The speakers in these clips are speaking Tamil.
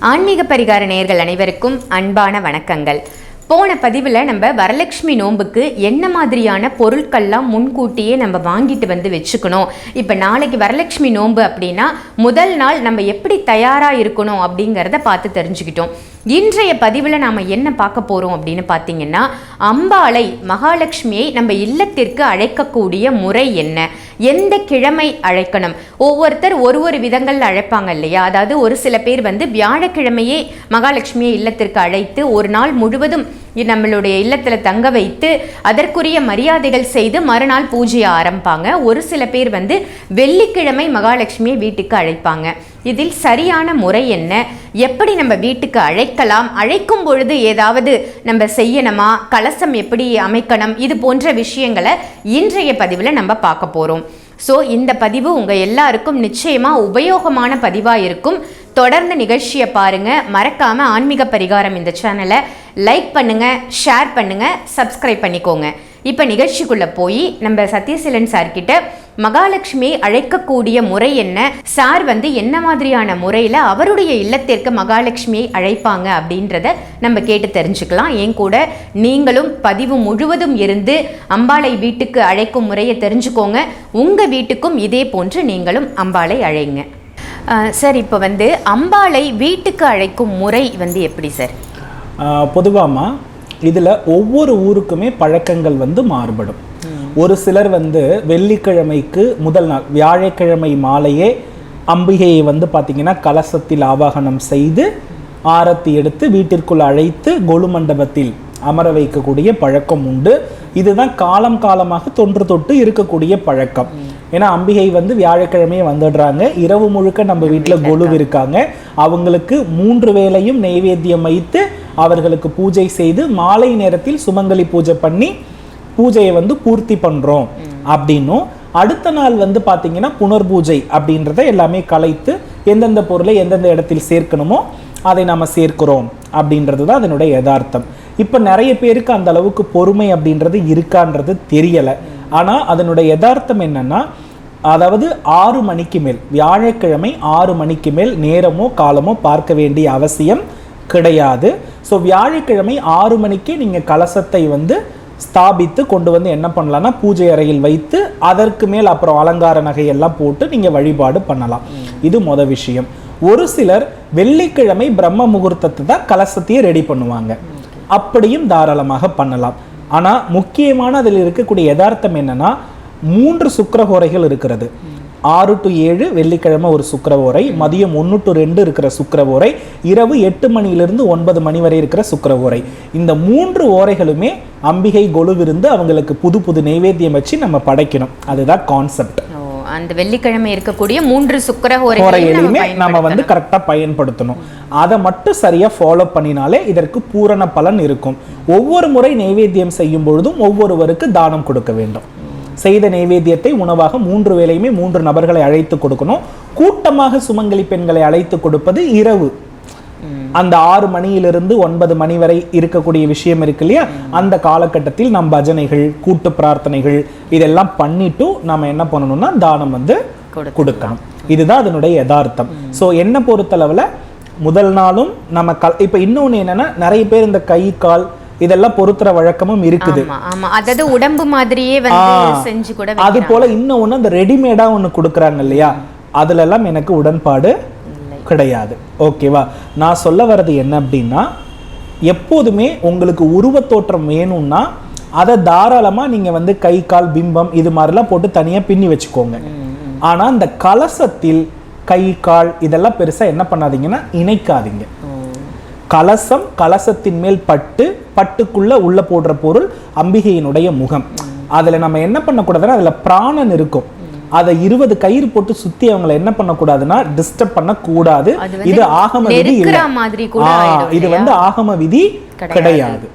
ஆன்மீக பரிகார நேயர்கள் அனைவருக்கும் அன்பான வணக்கங்கள். போன பதிவில் நம்ம வரலட்சுமி நோன்புக்கு என்ன மாதிரியான பொருட்கள்லாம் முன்கூட்டியே நம்ம வாங்கிட்டு வந்து வச்சுக்கணும். இப்போ நாளைக்கு வரலட்சுமி நோன்பு அப்படின்னா முதல் நாள் நம்ம எப்படி தயாராக இருக்கணும் அப்படிங்கிறத பார்த்து தெரிஞ்சுக்கிட்டோம். இன்றைய பதிவில் நாம் என்ன பார்க்க போகிறோம் அப்படின்னு பார்த்தீங்கன்னா அம்பாளை மகாலட்சுமியை நம்ம இல்லத்திற்கு அழைக்கக்கூடிய முறை என்ன? எந்த கிழமை அழைக்கணும்? ஒவ்வொருத்தர் ஒரு ஒரு விதங்களில் அழைப்பாங்க இல்லையா? அதாவது ஒரு சில பேர் வந்து வியாழக்கிழமையே மகாலட்சுமியை இல்லத்திற்கு அழைத்து ஒரு நாள் முழுவதும் நம்மளுடைய இல்லத்தில் தங்க வைத்து அதற்குரிய மரியாதைகள் செய்து மறுநாள் பூஜையை ஆரம்பிப்பாங்க. ஒரு சில பேர் வந்து வெள்ளிக்கிழமை மகாலட்சுமியை வீட்டுக்கு அழைப்பாங்க. இதில் சரியான முறை என்ன? எப்படி நம்ம வீட்டுக்கு அழைக்கலாம்? அழைக்கும் பொழுது ஏதாவது நம்ம செய்யணுமா? கலசம் எப்படி அமைக்கணும்? இது போன்ற விஷயங்களை இன்றைய பதிவில் நம்ம பார்க்க போகிறோம் ஸோ இந்த பதிவு உங்கள் எல்லாருக்கும் நிச்சயமாக உபயோகமான பதிவாக இருக்கும். தொடர்ந்து நிகழ்ச்சியை பாருங்கள் மறக்காம ஆன்மீக பரிகாரம் இந்த சேனலை லைக் பண்ணுங்கள் ஷேர் பண்ணுங்கள் சப்ஸ்கிரைப் பண்ணிக்கோங்க. இப்போ நிகழ்ச்சிக்குள்ளே போய் நம்ம சத்யசீலன் சார் மகாலட்சுமி அழைக்கக்கூடிய முறை என்ன? சார் வந்து என்ன மாதிரியான முறையில் அவருடைய இல்லத்திற்கு மகாலட்சுமியை அழைப்பாங்க அப்படின்றத நம்ம கேட்டு தெரிஞ்சுக்கலாம். என் கூட நீங்களும் பதிவு முழுவதும் இருந்து அம்பாளை வீட்டுக்கு அழைக்கும் முறையை தெரிஞ்சுக்கோங்க. உங்கள் வீட்டுக்கும் இதே போன்று நீங்களும் அம்பாளை அழைங்க. சார் இப்போ வந்து அம்பாளை வீட்டுக்கு அழைக்கும் முறை வந்து எப்படி சார்? பொதுவாமா இதில் ஒவ்வொரு ஊருக்குமே பழக்கங்கள் வந்து மாறுபடும். ஒரு சிலர் வந்து வெள்ளிக்கிழமைக்கு முதல் நாள் வியாழக்கிழமை மாலையே அம்பிகையை வந்து பார்த்திங்கன்னா கலசத்தில் ஆவாகனம் செய்து ஆரத்தி எடுத்து வீட்டிற்குள் அழைத்து கொலு மண்டபத்தில் அமர வைக்கக்கூடிய பழக்கம் உண்டு. இதுதான் காலம் காலமாக தொன்று தொட்டு இருக்கக்கூடிய பழக்கம். ஏன்னா அம்பிகை வந்து வியாழக்கிழமையே வந்துடுறாங்க. இரவு முழுக்க நம்ம வீட்டில் கொலு இருக்காங்க. அவங்களுக்கு மூன்று வேளையும் நெய்வேத்தியம் வைத்து அவர்களுக்கு பூஜை செய்து மாலை நேரத்தில் சுமங்கலி பூஜை பண்ணி பூஜையை வந்து பூர்த்தி பண்றோம் அப்படின்னும். அடுத்த நாள் வந்து பாத்தீங்கன்னா புனர்பூஜை அப்படின்றத எல்லாமே கலைத்து எந்தெந்த பொருளை எந்தெந்த இடத்தில் சேர்க்கணுமோ அதை நாம சேர்க்கிறோம் அப்படின்றது தான் அதனுடைய யதார்த்தம். இப்போ நிறைய பேருக்கு அந்த அளவுக்கு பொறுமை அப்படின்றது இருக்கான்றது தெரியல. ஆனால் அதனுடைய யதார்த்தம் என்னன்னா அதாவது ஆறு மணிக்கு மேல் வியாழக்கிழமை ஆறு மணிக்கு மேல் நேரமோ காலமோ பார்க்க வேண்டிய அவசியம் கிடையாது. ஸோ வியாழக்கிழமை ஆறு மணிக்கே நீங்கள் கலசத்தை வந்து ஸ்தாபித்து கொண்டு வந்து என்ன பண்ணலாம்னா பூஜை அறையில் வைத்து அதற்கு மேல் அப்புறம் அலங்கார நகையெல்லாம் போட்டு நீங்கள் வழிபாடு பண்ணலாம். இது மொத விஷயம். ஒரு சிலர் வெள்ளிக்கிழமை பிரம்ம முகூர்த்தத்தை தான் கலசத்தையே ரெடி பண்ணுவாங்க. அப்படியும் தாராளமாக பண்ணலாம். ஆனால் முக்கியமான அதில் இருக்கக்கூடிய யதார்த்தம் என்னென்னா மூன்று சுக்கரஹோரைகள் இருக்கிறது. ஆறு டு ஏழு வெள்ளிக்கிழமை ஒரு சுக்கரவோரை மதியம் ஒன்று டு ரெண்டு இருக்கிற சுக்கரவோரை இரவு எட்டு மணியிலிருந்து ஒன்பது மணி வரை இருக்கிற சுக்கரவோரை இந்த மூன்று ஓரைகளுமே அம்பிகை கொலுவிருந்து அவங்களுக்கு புது புது நைவேத்தியம் வச்சு நம்ம படைக்கணும். அதுதான் கான்செப்ட் அந்த வெள்ளிக்கிழமை இருக்கக்கூடிய மூன்று சுக்கர முறையிலையுமே நம்ம வந்து கரெக்டாக பயன்படுத்தணும். அதை மட்டும் சரியா ஃபாலோ பண்ணினாலே இதற்கு பூரண பலன் இருக்கும். ஒவ்வொரு முறை நைவேத்தியம் செய்யும் பொழுதும் ஒவ்வொருவருக்கு தானம் கொடுக்க வேண்டும். செய்த நைவேத்தியத்தை உணவாக மூன்று வேளையுமே மூன்று நபர்களை அழைத்து கொடுக்கணும். கூட்டமாக சுமங்கலி பெண்களை அழைத்து கொடுப்பது இரவு. அந்த ஆறு மணியிலிருந்து ஒன்பது மணி வரை இருக்கக்கூடிய விஷயம் இருக்கு இல்லையா? அந்த காலகட்டத்தில் நம் பஜனைகள் கூட்டு பிரார்த்தனைகள் இதெல்லாம் பண்ணிட்டு நாம என்ன பண்ணணும்னா தானம் வந்து கொடுக்கணும். இதுதான் அதனுடைய யதார்த்தம். சோ என்ன பொறுத்தளவுல முதல் நாளும் நம்ம கல் இப்ப இன்னொன்னு என்னன்னா நிறைய பேர் இந்த கை கால் இதெல்லாம் பொருத்துற வழக்கமும் இருக்குது. அதாவது உடம்பு மாதிரியே வந்து செஞ்சு கூட அது. போல இன்னொன்னு அந்த ரெடிமேடா ஒண்ணு கொடுக்குறாங்க இல்லையா? அதுல எல்லாம் எனக்கு உடன்பாடு கிடையாது. ஓகேவா நான் சொல்ல வர்றது என்ன அப்படின்னா எப்போதுமே உங்களுக்கு உருவத் தோற்றம் வேணும்னா அதை தாராளமா நீங்க வந்து கை கால் பிம்பம் இது மாதிரிலாம் போட்டு தனியா பின்னி வச்சுக்கோங்க. ஆனா இந்த கலசத்தில் கை கால் இதெல்லாம் பெருசா என்ன பண்ணாதீங்கன்னா இணைக்காதீங்க. கலசம் கலசத்தின் மேல் பட்டு பட்டுக்குள்ள உள்ள போடுற பொருள் அம்பிகையினுடைய முகம். அதுல நம்ம என்ன பண்ணக்கூடாதுன்னா அதுல பிராணன் இருக்கும். அதை இருபது கயிறு போட்டு சுத்தி அவங்கள என்ன பண்ணக்கூடாதுன்னா டிஸ்டர்ப் பண்ணக்கூடாது. இது ஆகம விதி இல்ல. இது வந்து ஆகம விதி கிடையாது.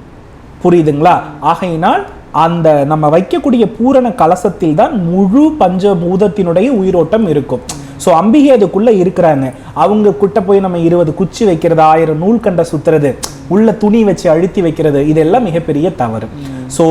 புரியுதுங்களா? ஆகையினால் அந்த நம்ம வைக்கக்கூடிய பூரண கலசத்தில் தான் முழு பஞ்சபூதத்தினுடைய உயிரோட்டம் இருக்கும். ஸோ அம்பிகை அதுக்குள்ள இருக்கிறாங்க. அவங்க கிட்ட போய் நம்ம இருபது குச்சி வைக்கிறது ஆயிரம் நூல் கண்ட சுத்துறது உள்ள துணி வச்சு அழுத்தி வைக்கிறது இதெல்லாம் மிகப்பெரிய தவறு. ஸோ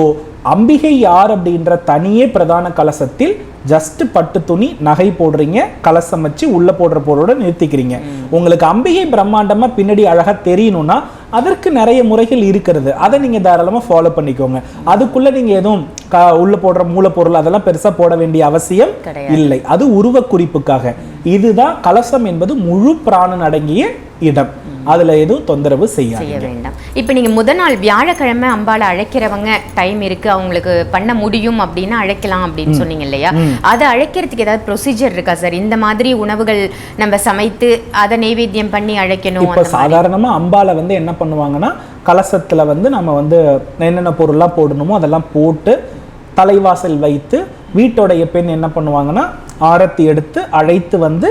அம்பிகை யார் அப்படின்ற தனியே பிரதான கலசத்தில் ஜஸ்ட் பட்டு துணி நகை போடுறீங்க கலசம் வச்சு உள்ள போடுற பொருளோட நிறுத்திக்கிறீங்க. உங்களுக்கு அம்பிகை பிரம்மாண்டமா பின்னாடி அழகா தெரியணும்னா அதற்கு நிறைய முறைகள் இருக்கிறது. அதை நீங்க தாராளமா ஃபாலோ பண்ணிக்கோங்க. அதுக்குள்ள நீங்க எதுவும் க- உள்ள போடுற மூலப்பொருள் அதெல்லாம் பெருசா போட வேண்டிய அவசியம். இல்லை. அது உருவ குறிப்புக்காக இதுதான் கலசம் என்பது முழு பிராணன் அடங்கிய இடம். அதுல எதுவும் தொந்தரவு செய்ய வேண்டாம். இப்போ நீங்க முத நாள் வியாழக்கிழமை அம்பாளை அழைக்கிறவங்க டைம் இருக்கு அவங்களுக்கு பண்ண முடியும் அப்படின்னு அழைக்கலாம் அப்படின்னு சொன்னீங்க இல்லையா? அதை அழைக்கிறதுக்கு ஏதாவது ப்ரொசீஜர் இருக்கா சார் இந்த மாதிரி உணவுகள் நம்ம சமைத்து அதை நைவேத்தியம் பண்ணி அழைக்கணும் இப்போ அந்த மாதிரி? சாதாரணமா அம்பால வந்து என்ன பண்ணுவாங்கன்னா கலசத்துல வந்து நம்ம வந்து என்னென்ன பொருள்லாம் போடணுமோ அதெல்லாம் போட்டு தலைவாசல் வைத்து வீட்டோடைய பெண் என்ன பண்ணுவாங்கன்னா ஆரத்தி எடுத்து அழைத்து வந்து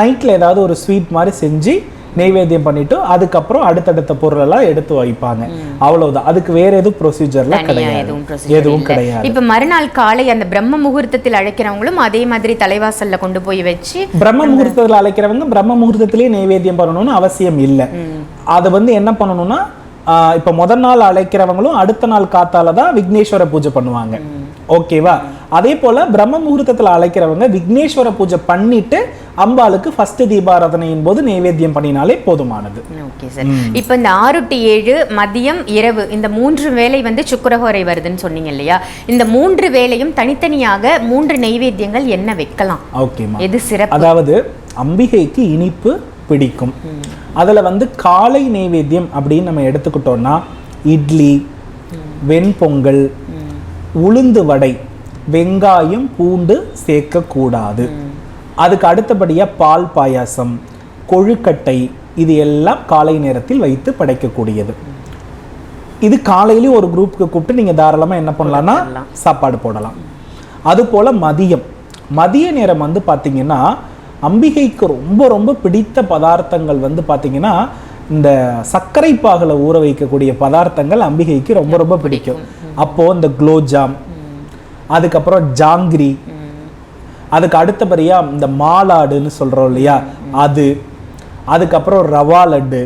நைட்ல ஏதாவது ஒரு ஸ்வீட் மாதிரி செஞ்சு நெய்வேத்தியம் பண்ணிட்டு அதுக்கப்புறம் அடுத்தடுத்த பொருளெல்லாம் எடுத்து வைப்பாங்க. அவ்வளவுதான். அதுக்கு வேற எதுவும் ப்ரொசீஜர்லாம் கிடையாது. எதுவும். கிடையாது. இப்ப மறுநாள் காலை அந்த பிரம்ம முகூர்த்தத்தில் அழைக்கிறவங்களும் அதே மாதிரி தலைவாசல்ல கொண்டு போய் வச்சு பிரம்ம முகூர்த்தத்தில் அழைக்கிறவங்க பிரம்ம முகூர்த்தத்திலேயே நைவேத்தியம் பண்ணணும்னு அவசியம் இல்லை. அது வந்து என்ன பண்ணணும்னா இப்ப முதல் நாள் அழைக்கிறவங்களும் அடுத்த நாள் காத்தால தான் விக்னேஸ்வர பூஜை பண்ணுவாங்க. ஓகேவா? அதே போல பிரம்ம முகூர்த்தத்தில் அழைக்கிறவங்க விக்னேஸ்வர பூஜை பண்ணிட்டு அம்பாளுக்கு ஃபர்ஸ்ட் தீபாராதனையின் போது நைவேத்தியம் பண்ணினாலே போதுமானது. ஓகே சார் இப்போ இந்த ஆறு டு ஏழு மதியம் இரவு இந்த மூன்று வேளை வந்து சுக்கரஹோரை வருதுன்னு சொன்னீங்க இல்லையா? இந்த மூன்று வேளையும் தனித்தனியாக மூன்று நைவேத்தியங்கள் என்ன வைக்கலாம்? ஓகேமா எது சிறப்பு? அதாவது அம்பிகைக்கு இனிப்பு பிடிக்கும். அதுல வந்து காலை நைவேத்தியம் அப்படின்னு நம்ம எடுத்துக்கிட்டோம்னா இட்லி வெண்பொங்கல் உளுந்து வடை வெங்காயம் பூண்டு சேர்க்கக்கூடாது. அதுக்கு அடுத்தபடியா பால் பாயாசம் கொழுக்கட்டை இது எல்லாம் காலை நேரத்தில் வைத்து படைக்கக்கூடியது. இது காலையிலயும் ஒரு குரூப்புக்கு கூப்பிட்டு நீங்க தாராளமா என்ன பண்ணலாம்னா சாப்பாடு போடலாம். அது போல மதியம். மதிய நேரம் வந்து பாத்தீங்கன்னா அம்பிகைக்கு ரொம்ப ரொம்ப பிடித்த பதார்த்தங்கள் வந்து பாத்தீங்கன்னா இந்த சர்க்கரை பாகுல ஊற வைக்கக்கூடிய பதார்த்தங்கள் அம்பிகைக்கு ரொம்ப ரொம்ப பிடிக்கும். அப்போ இந்த குலோப்ஜாம் அதுக்கப்புறம் ஜாங்கிரி. அதுக்கு அடுத்தபடியா இந்த மாலாடுன்னு சொல்றோம் இல்லையா? அது. அதுக்கப்புறம் ரவா லட்டு.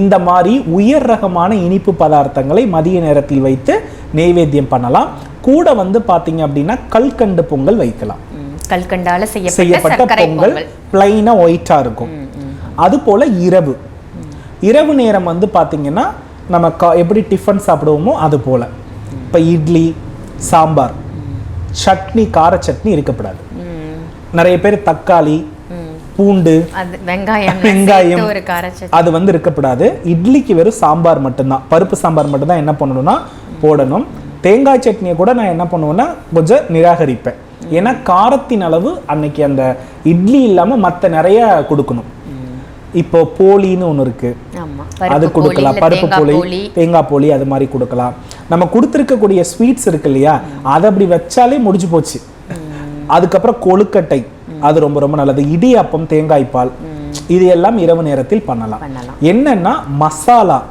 இந்த மாதிரி உயர் ரகமான இனிப்பு பதார்த்தங்களை மதிய நேரத்தில் வைத்து நெய்வேத்தியம் பண்ணலாம். கூட வந்து பாத்தீங்க அப்படின்னா கல்கண்டு பொங்கல் வைக்கலாம். கல்கண்டால செய்யப்பட்ட பொங்கல் பிளைனா ஒயிட்டா இருக்கும். அது போல இரவு. இரவு நேரம் வந்து பாத்தீங்கன்னா நம்ம எப்படி டிஃபன் சாப்பிடுவோமோ அது போல. இப்ப இட்லி சாம்பார். சட்னி கார சட்னி இருக்கப்படாது நிறைய பேர் தக்காளி. பூண்டு வெங்காயம் வெங்காயம். அது வந்து இருக்கப்படாது இட்லிக்கு வெறும் சாம்பார் மட்டும்தான். பருப்பு சாம்பார் மட்டும்தான் என்ன பண்ணணும்னா போடணும். தேங்காய் சட்னியை கூட நான் என்ன பண்ணுவேன்னா கொஞ்சம் நிராகரிப்பேன். ஏன்னா காரத்தின் அளவு அன்னைக்கு அந்த இட்லி இல்லாம மத்த நிறைய கொடுக்கணும். இப்போ போலின்னு ஒண்ணு இருக்கு. ஆமா. அது கொடுக்கலாம். பருப்பு தேங்காய் போலி தேங்காய் போலி அது மாதிரி கொடுக்கலாம். நம்ம கொடுத்துருக்கக்கூடிய ஸ்வீட்ஸ் இருக்கு இல்லையா? அதை அப்படி வச்சாலே முடிஞ்சு போச்சு. அதுக்கப்புறம் கொழுக்கட்டை. அது ரொம்ப ரொம்ப நல்லது. இடியாப்பம் தேங்காய் பால். இது எல்லாம் இரவு நேரத்தில் பண்ணலாம். என்னன்னா மசாலா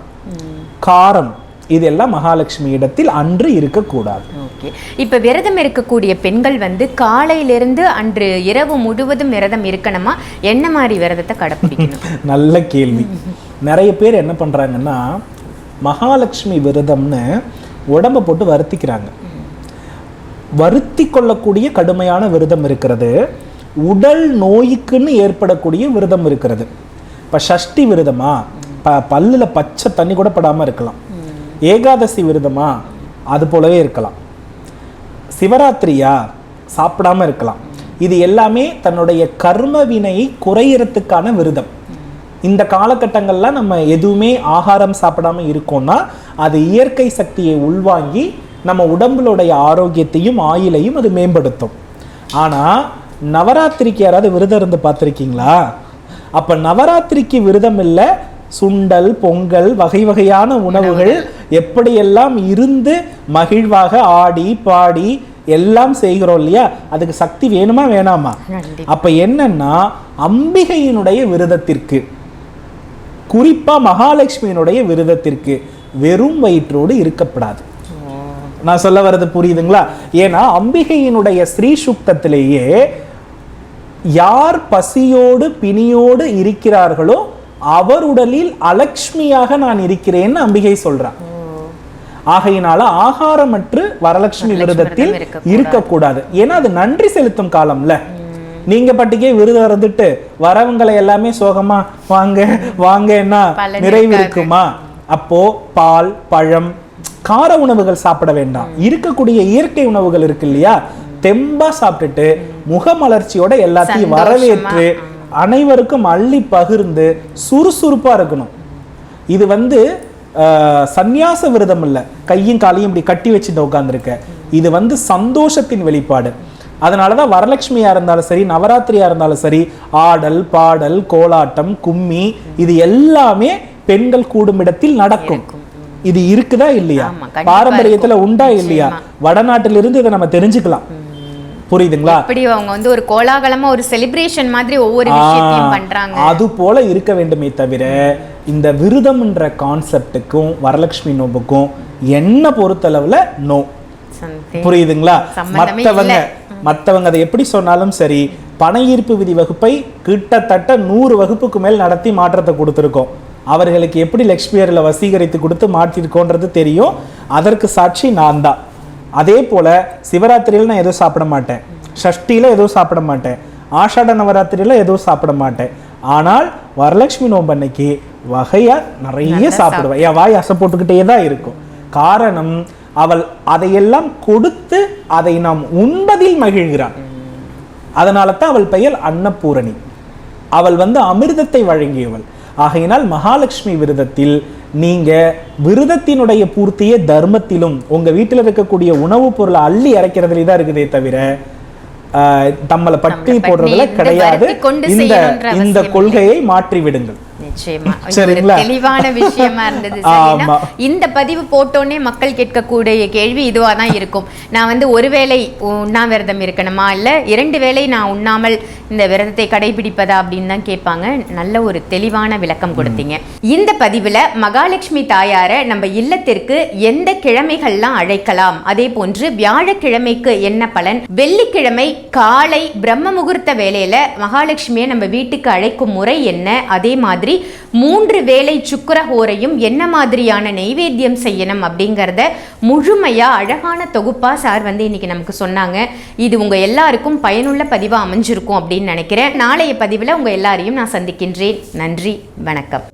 காரம் இதெல்லாம் மகாலட்சுமி இடத்தில் அன்று இருக்கக்கூடாது. ஓகே. இப்ப விரதம் இருக்கக்கூடிய பெண்கள் வந்து காலையிலிருந்து அன்று இரவு முழுவதும் விரதம் இருக்கணுமா? என்ன மாதிரி விரதத்தை கடைப்பிடிக்கணும்? நல்ல கேள்வி. நிறைய பேர் என்ன பண்றாங்கன்னா மகாலட்சுமி விரதம்னு உடம்ப போட்டு வருத்திக்கிறாங்க. வருத்தி கொள்ளக்கூடிய கடுமையான விரதம் இருக்கிறது. உடல் நோய்க்குன்னு ஏற்படக்கூடிய விரதம் இருக்கிறது. இப்ப சஷ்டி விரதமா? ப பல்லுல பச்சை தண்ணி கூட படாம இருக்கலாம். ஏகாதசி விரதமா? அது போலவே இருக்கலாம். சிவராத்திரியா? சாப்பிடாம இருக்கலாம். இது எல்லாமே தன்னுடைய கர்ம வினையை குறையிறதுக்கான விரதம். இந்த காலகட்டங்களில் நம்ம எதுவுமே ஆகாரம் சாப்பிடாம இருக்கோம்னா அது இயற்கை சக்தியை உள்வாங்கி நம்ம உடம்புடைய ஆரோக்கியத்தையும் ஆயுளையும் அது மேம்படுத்தும். ஆனால் நவராத்திரிக்கு யாராவது விரதம் இருந்து பார்த்துருக்கீங்களா? அப்போ நவராத்திரிக்கு விரதம் இல்லை சுண்டல் பொங்கல் வகை வகையான உணவுகள் எப்படியெல்லாம் இருந்து மகிழ்வாக ஆடி பாடி எல்லாம் செய்கிறோம் இல்லையா? அதுக்கு சக்தி வேணுமா வேணாமா. அப்ப என்னன்னா அம்பிகையினுடைய விரதத்திற்கு குறிப்பா மகாலட்சுமியினுடைய விரதத்திற்கு வெறும் வயிற்றோடு இருக்கப்படாது. நான் சொல்ல வர்றது புரியுதுங்களா? ஏன்னா அம்பிகையினுடைய ஸ்ரீ சுக்தத்திலேயே யார் பசியோடு பிணியோடு இருக்கிறார்களோ அவர் உடலில் அலக்ஷ்மியாக நான் இருக்கிறேன்னு அம்பிகை சொல்றான் ஆகையினால ஆகாரமற்று வரலட்சுமி விரதத்தில் இருக்கக்கூடாது. ஏன்னா அது நன்றி செலுத்தும் காலம்ல. நீங்க பட்டிக்கே விரதம் இருந்துட்டு வரவங்களை எல்லாமே சோகமா வாங்க வாங்கன்னா பலன் நிறைவு. இருக்குமா அப்போ பால் பழம் கார உணவுகள் சாப்பிட வேண்டாம். இருக்கக்கூடிய இயற்கை உணவுகள் இருக்கு இல்லையா? தெம்பா சாப்பிட்டுட்டு முகமலர்ச்சியோட எல்லாத்தையும் வரவேற்று அனைவருக்கும் அள்ளி பகிர்ந்து சுறுசுறுப்பா இருக்கணும். இது வந்து சந்நியாச விரதம் இல்ல. கையும் காலையும் இப்படி கட்டி வச்சுட்டு உட்காந்துருக்க இது வந்து சந்தோஷத்தின் வெளிப்பாடு. அதனாலதான் வரலட்சுமியா இருந்தாலும் சரி நவராத்திரியா இருந்தாலும் சரி ஆடல் பாடல் கோலாட்டம் கும்மி இது எல்லாமே பெண்கள் கூடும் இடத்தில் நடக்கும். இது இருக்குதா இல்லையா? பாரம்பரியத்துல. உண்டா இல்லையா? வடநாட்டிலிருந்து இதை நம்ம தெரிஞ்சுக்கலாம். புரியுதுங்களா? இப்படி அவங்க வந்து ஒரு கோலாகலமா ஒரு செலிப்ரேஷன் மாதிரி ஒவ்வொரு விஷயத்தையும் பண்றாங்க. அது போல இருக்க வேண்டுமே தவிர இந்த விரதம்ன்ற கான்செப்டுக்கும் வரலட்சுமி நோம்புக்கும் என்ன பொறுத்தளவுல நோ. புரியுதுங்களா? இல்ல. மத்தவங்க அதை எப்படி சொன்னாலும் சரி பண ஈர்ப்பு விதி வகுப்பை கிட்டத்தட்ட நூறு வகுப்புக்கு மேல் நடத்தி மாற்றத்தை கொடுத்துருக்கோம். அவர்களுக்கு எப்படி லக்ஷ்மியரில் வசீகரித்து கொடுத்து மாற்றிருக்கோன்றது தெரியும். அதற்கு சாட்சி நான் தான் அதே போல சிவராத்திரியில் நான் எதுவும் சாப்பிட மாட்டேன். ஷஷ்டியில எதுவும் சாப்பிட மாட்டேன். ஆஷாட நவராத்திரியில எதுவும் சாப்பிட மாட்டேன். ஆனால் வரலட்சுமி நோம்பு அன்னைக்கு வகையா நிறைய சாப்பிடுவேன் என் வாய் அசை போட்டுக்கிட்டே தான் இருக்கும். காரணம் அவள் அதையெல்லாம் கொடுத்து அதை நாம் உண்பதில் மகிழ்கிறாள். அதனால தான் அவள் பெயர் அன்னபூரணி. அவள் வந்து அமிர்தத்தை வழங்கியவள். ஆகையினால் மகாலட்சுமி விரதத்தில் நீங்க விரதத்தினுடைய பூர்த்தியே தர்மத்திலும் உங்க வீட்டில் இருக்கக்கூடிய உணவுப் பொருளை அள்ளி இறக்கிறதுல தான் இருக்குதே தவிர ஆஹ், தம்மளை பட்டி போடுறதுல கிடையாது. இந்த இந்த கொள்கையை மாற்றி விடுங்கள் நிச்சயமா? தெளிவான விஷயமா இருந்தது இந்த பதிவு போட்டோன்னே மக்கள் கேட்கக்கூடிய கேள்வி இதுவா தான் இருக்கும். நான் வந்து ஒருவேளை உண்ணாவிரதம் இருக்கணுமா இல்ல இரண்டு வேளை நான் உண்ணாமல் இந்த விரதத்தை கடைபிடிப்பதா அப்படின்னு தான் கேட்பாங்க. நல்ல ஒரு தெளிவான விளக்கம் கொடுத்தீங்க. இந்த பதிவுல மகாலட்சுமி தாயாரை நம்ம இல்லத்திற்கு எந்த கிழமைகள்லாம் அழைக்கலாம்? அதே போன்று வியாழக்கிழமைக்கு என்ன பலன்? வெள்ளிக்கிழமை காலை பிரம்ம முகூர்த்த வேலையில மகாலட்சுமியை நம்ம வீட்டுக்கு அழைக்கும் முறை என்ன? அதே மாதிரி மூன்று வேளை சுக்கரஹோரையும் என்ன மாதிரியான நெய்வேத்தியம் செய்யணும் அப்படிங்கிறத முழுமையா அழகான தொகுப்பா சார் வந்து இன்னைக்கு நமக்கு சொன்னாங்க. இது உங்க எல்லாருக்கும் பயனுள்ள பதிவாக அமைஞ்சிருக்கும் அப்படின்னு நினைக்கிறேன். நாளைய பதிவில் உங்கள் எல்லாரையும் நான் சந்திக்கின்றேன். நன்றி வணக்கம்.